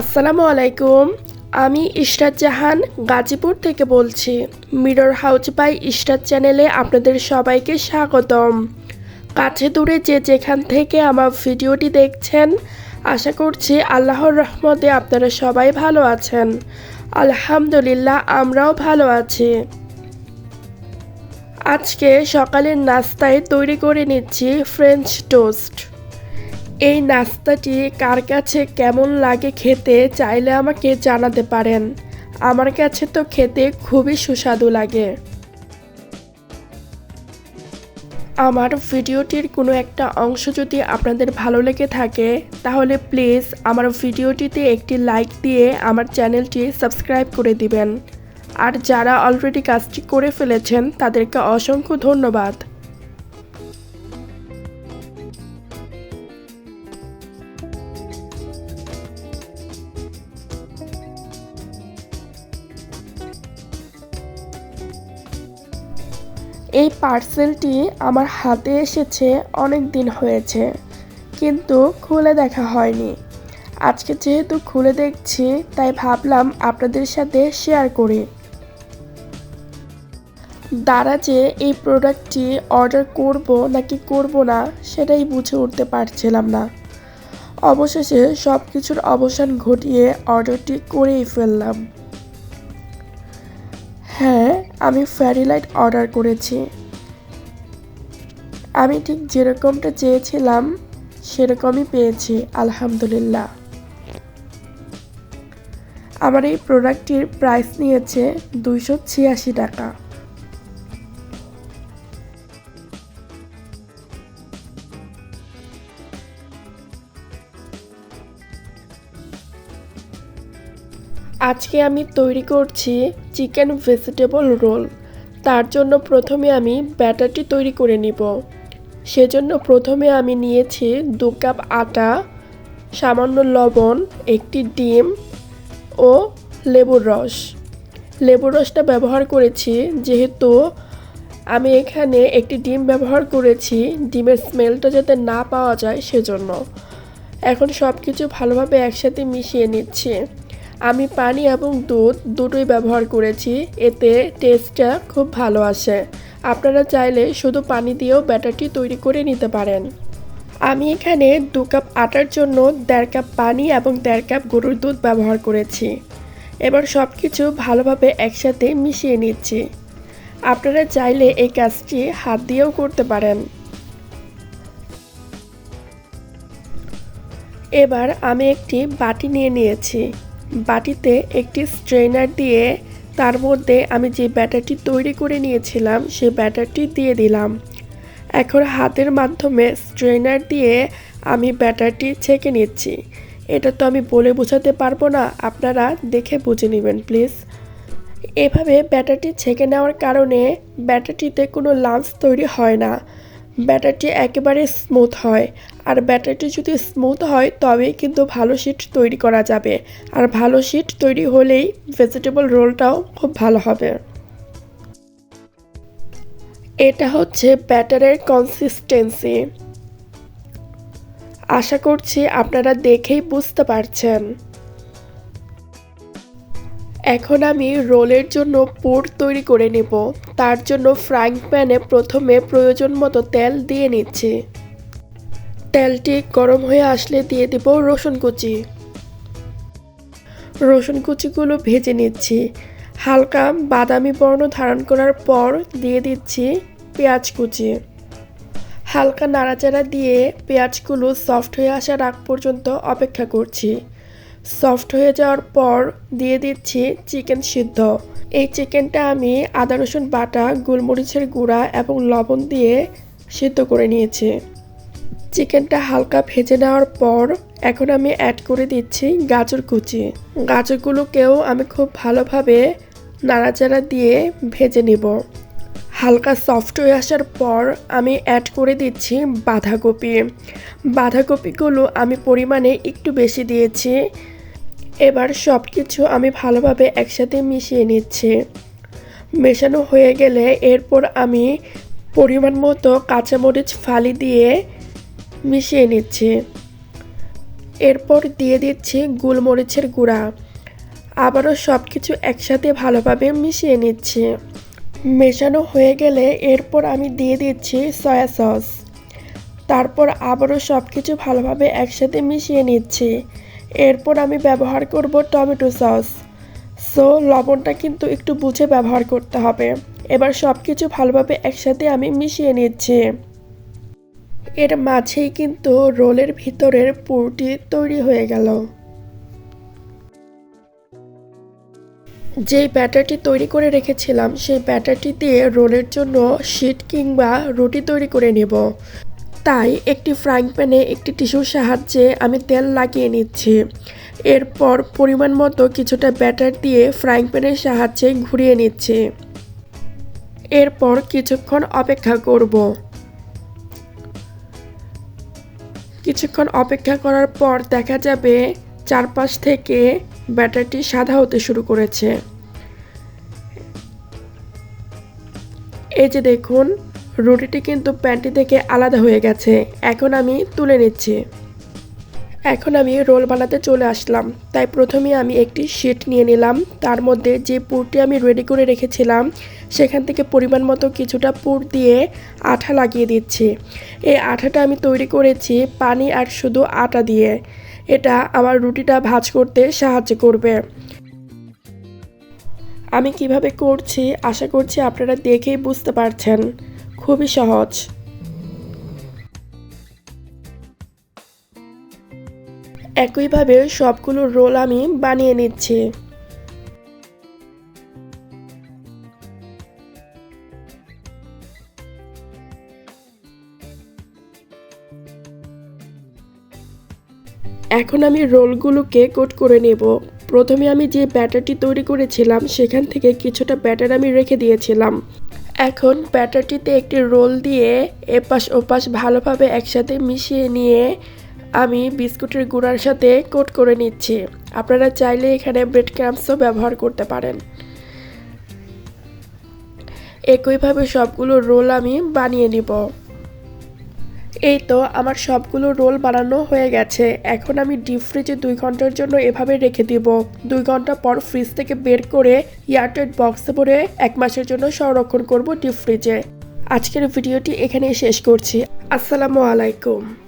আসসালামু আলাইকুম। আমি ইশরাত জাহান, গাজীপুর থেকে বলছি। মিরর হাউস বাই ইশরাত চ্যানেলে আপনাদের সবাইকে স্বাগতম। কাছে দূরে যে যেখান থেকে আমার ভিডিওটি দেখছেন, আশা করছি আল্লাহর রহমতে আপনারা সবাই ভালো আছেন। আলহামদুলিল্লাহ, আমরাও ভালো আছি। আজকে সকালের নাস্তায় তৈরি করে নিচ্ছি ফ্রেঞ্চ টোস্ট এই নাস্তাটি কার কাছে কেমন লাগে খেতে চাইলে আমাকে জানাতে পারেন। আমার কাছে তো খেতে খুবই সুস্বাদু লাগে। আমার ভিডিওটির কোনো একটা অংশ যদি আপনাদের ভালো লেগে থাকে, তাহলে প্লিজ আমার ভিডিওটিতে একটি লাইক দিয়ে আমার চ্যানেলটি সাবস্ক্রাইব করে দিবেন। আর যারা অলরেডি কাজটি করে ফেলেছেন, তাদেরকে অসংখ্য ধন্যবাদ। এই পার্সেলটি আমার হাতে এসেছে অনেক দিন হয়েছে, কিন্তু খুলে দেখা হয়নি। আজকে যেহেতু খুলে দেখছি, তাই ভাবলাম আপনাদের সাথে শেয়ার করি। যে এই প্রোডাক্টটি অর্ডার করব নাকি করব না, সেটাই বুঝে উঠতে পারছিলাম না। অবশেষে সব কিছুর অবসান ঘটিয়ে অর্ডারটি করেই ফেললাম। হ্যাঁ আমি ফ্যারি লাইট অর্ডার করেছি। আমি ঠিক যেরকমটা চেয়েছিলাম, সেরকমই পেয়েছি, আলহামদুলিল্লাহ। আমার এই প্রোডাক্টটির প্রাইস নিয়েছে দুইশো ছিয়াশি টাকা। আজকে আমি তৈরি করছি চিকেন ভেজিটেবল রোল। তার জন্য প্রথমে আমি ব্যাটারটি তৈরি করে নিব। সেজন্য প্রথমে আমি নিয়েছি দু কাপ আটা, সামান্য লবণ, একটি ডিম ও লেবুর রস। লেবুর রসটা ব্যবহার করেছি যেহেতু আমি এখানে একটি ডিম ব্যবহার করেছি, ডিমের স্মেলটা যাতে না পাওয়া যায় সেজন্য। এখন সব কিছু ভালোভাবে একসাথে মিশিয়ে নিচ্ছি। আমি পানি এবং দুধ দুটোই ব্যবহার করেছি। এতে টেস্টটা খুব ভালো আসে। আপনারা চাইলে শুধু পানি দিয়েও ব্যাটারটি তৈরি করে নিতে পারেন। আমি এখানে দু কাপ আটার জন্য দেড় কাপ পানি এবং দেড় কাপ গরুর দুধ ব্যবহার করেছি। এবার সব কিছু ভালোভাবে একসাথে মিশিয়ে নিচ্ছি। আপনারা চাইলে এই কাজটি হাত দিয়েও করতে পারেন। এবার আমি একটি বাটি নিয়ে নিয়েছি। বাটিতে একটি স্ট্রেনার দিয়ে তার মধ্যে আমি যে ব্যাটারটি তৈরি করে নিয়েছিলাম সেই ব্যাটারটি দিয়ে দিলাম। এখন হাতের মাধ্যমে স্ট্রেনার দিয়ে আমি ব্যাটারটি ছেঁকে নিচ্ছি। এটা তো আমি বলে বোঝাতে পারব না, আপনারা দেখে বুঝে নেবেন, প্লিজ। এভাবে ব্যাটারটি ছেঁকে নেওয়ার কারণে ব্যাটারটিতে কোনো লাঞ্চ তৈরি হয় না। ব্যাটারটি একেবারে স্মুথ হয়। আর ব্যাটারটি যদি স্মুথ হয়, তবেই কিন্তু ভালো শিট তৈরি করা যাবে। আর ভালো শিট তৈরি হলেই ভেজিটেবল রোলটাও খুব ভালো হবে। এটা হচ্ছে ব্যাটারের কনসিস্টেন্সি আশা করছি আপনারা দেখেই বুঝতে পারছেন। এখন আমি রোলের জন্য পুর তৈরি করে নেব। তার জন্য ফ্রাইং প্যানে প্রথমে প্রয়োজন মতো তেল দিয়ে নিচ্ছি। তেলটি গরম হয়ে আসলে দিয়ে দেব রসুন কুচি। রসুন কুচিগুলো ভেজে নিচ্ছি। হালকা বাদামি বর্ণ ধারণ করার পর দিয়ে দিচ্ছি পেঁয়াজ কুচি। হালকা নাড়াচাড়া দিয়ে পেঁয়াজগুলো সফট হয়ে আসার আগ পর্যন্ত অপেক্ষা করছি। সফট হয়ে যাওয়ার পর দিয়ে দিচ্ছি চিকেন সিদ্ধ। এই চিকেনটা আমি আদা, রসুন বাটা, গোলমরিচের গুঁড়া এবং লবণ দিয়ে সিদ্ধ করে নিয়েছি। চিকেনটা হালকা ভেজে নেওয়ার পর এখন আমি অ্যাড করে দিচ্ছি গাজর কুচি। গাজরগুলোকেও আমি খুব ভালোভাবে নাড়াচাড়া দিয়ে ভেজে নিব। হালকা সফট হয়ে আসার পর আমি অ্যাড করে দিচ্ছি বাঁধাকপি। বাঁধাকপিগুলো আমি পরিমাণে একটু বেশি দিয়েছি। এবার সব কিছু আমি ভালোভাবে একসাথে মিশিয়ে নিচ্ছি। মেশানো হয়ে গেলে এরপর আমি পরিমাণ মতো কাঁচামরিচ ফালি দিয়ে মিশিয়ে নিচ্ছি। এরপর দিয়ে দিচ্ছি গোলমরিচের গুঁড়া। আবারও সব কিছু একসাথে ভালোভাবে মিশিয়ে নিচ্ছি। মেশানো হয়ে গেলে এরপর আমি দিয়ে দিচ্ছি সয়া সস। তারপর আবারও সব কিছু ভালোভাবে একসাথে মিশিয়ে নিচ্ছি। এরপর আমি ব্যবহার করব টমেটো সস। সো, লবণটা কিন্তু একটু বুঝে ব্যবহার করতে হবে। এবার সব কিছু ভালোভাবে একসাথে আমি মিশিয়ে নিচ্ছি। এর মাঝেই কিন্তু রোলের ভিতরের পুরটি তৈরি হয়ে গেল। যেই ব্যাটারটি তৈরি করে রেখেছিলাম, সেই ব্যাটারটি দিয়ে রোলের জন্য শিট কিংবা রুটি তৈরি করে নেব। তাই একটি ফ্রাইং প্যানে একটি টিস্যুর সাহায্যে আমি তেল লাগিয়ে নিচ্ছি। এরপর পরিমাণ মতো কিছুটা ব্যাটার দিয়ে ফ্রাইং প্যানের সাহায্যে ঘুরিয়ে নিচ্ছি। এরপর কিছুক্ষণ অপেক্ষা করব। কিছুক্ষণ অপেক্ষা করার পর দেখা যাবে চারপাশ থেকে ব্যাটারটি সাদা হতে শুরু করেছে। এই যে দেখুন রুটিটি কিন্তু প্যানটি থেকে আলাদা হয়ে গেছে। এখন আমি তুলে নিচ্ছি। এখন আমি রোল বানাতে চলে আসলাম। তাই প্রথমে আমি একটি শিট নিয়ে নিলাম। তার মধ্যে যে পুরটি আমি রেডি করে রেখেছিলাম, সেখান থেকে পরিমাণ মতো কিছুটা পুর দিয়ে আঠা লাগিয়ে দিচ্ছি। এই আঠাটা আমি তৈরি করেছি পানি আর শুধু আটা দিয়ে। এটা আমার রুটিটা ভাজ করতে সাহায্য করবে। আমি কীভাবে করছি, আশা করছি আপনারা দেখেই বুঝতে পারছেন। খুবই সহজ। একইভাবে সবগুলো রোল আমি বানিয়ে নিচ্ছি। এখন আমি রোলগুলোকে কোট করে নেব। প্রথমে আমি যে ব্যাটারটি তৈরি করেছিলাম, সেখান থেকে কিছুটা ব্যাটার আমি রেখে দিয়েছিলাম। এখন ব্যাটারটিতে একটি রোল দিয়ে এপাশ ওপাশ ভালোভাবে একসাথে মিশিয়ে নিয়ে আমি বিস্কুটের গুঁড়ার সাথে কোট করে নিচ্ছি। আপনারা চাইলে এখানে ব্রেড ক্রামসও ব্যবহার করতে পারেন। একইভাবে সবগুলো রোল আমি বানিয়ে নিব। এই তো আমার সবগুলো রোল বানানো হয়ে গেছে। এখন আমি ডিপ ফ্রিজে দুই ঘণ্টার জন্য এভাবে রেখে দিব। দুই ঘণ্টা পর ফ্রিজ থেকে বের করে এয়ারটাইট বক্সে ভরে এক মাসের জন্য সংরক্ষণ করব ডিপ ফ্রিজে। আজকের ভিডিওটি এখানেই শেষ করছি। আসসালামু আলাইকুম।